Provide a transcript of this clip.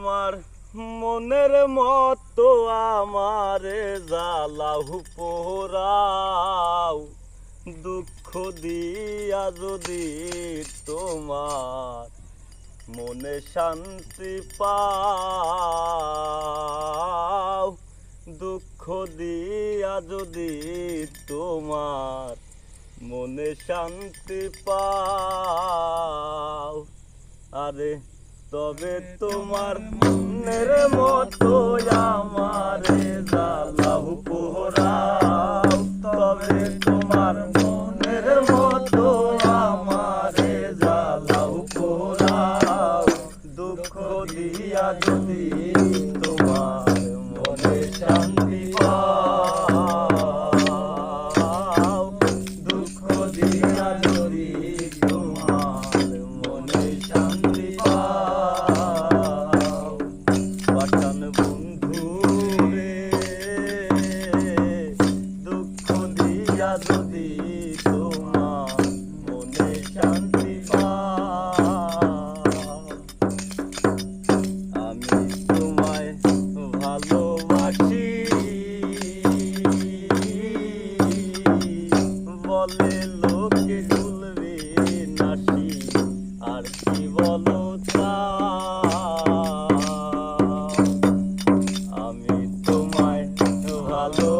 তোমার মনের মতো আমারে জ্বালাহু পোরাও দুঃখ দিয়া যদি তোমার মনে শান্তি পাও। দুঃখ দিয়া যদি তোমার মনে শান্তি পাও। আরে তবে তোমার মনের মতো আমারে। যদি তোমার মনে শান্তি আমি তোমায় ভালোবাসি বলে লোকে ভুলবে নাসি আর কি বলো তা আমি তোমায় ভালোবাসি।